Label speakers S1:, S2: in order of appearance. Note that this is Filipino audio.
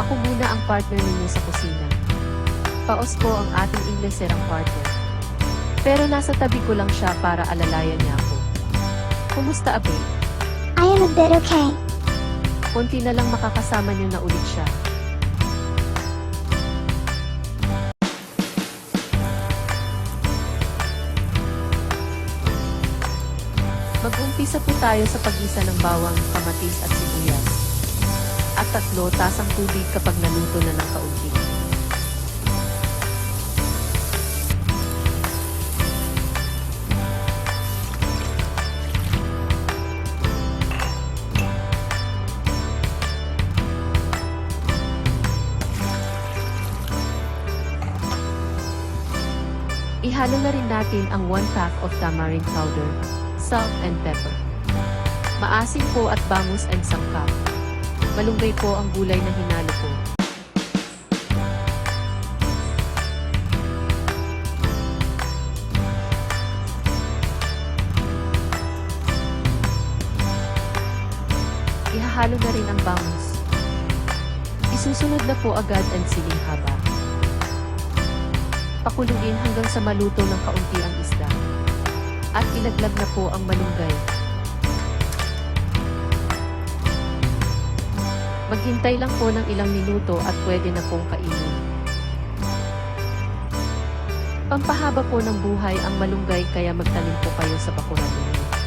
S1: Ako muna ang partner ninyo sa kusina. Paos ko ang ating Ingleserang partner. Pero nasa tabi ko lang siya para alalayan niya ako. Kumusta abe?
S2: I am a bit okay.
S1: Konti na lang makakasama niyo na ulit siya. Mag-umpisa po tayo sa pagisa ng bawang, kamatis at sibuyas. At tatlo tasang tubig kapag naluto na ng kaunti. Ihalo na rin natin ang 1 pack of tamarind powder, salt and pepper. Maasim po at bangus and sangkap. Malunggay po ang gulay na hinalo ko. Ihahalo na rin ang bangus. Isusunod na po agad ang siling haba. Pakuluin hanggang sa maluto ng kaunti ang isda. At ilaglag na po ang malunggay. Maghintay lang po ng ilang minuto at pwede na pong kainin. Pampahaba po ng buhay ang malunggay kaya magtanim po kayo sa bakuran ninyo.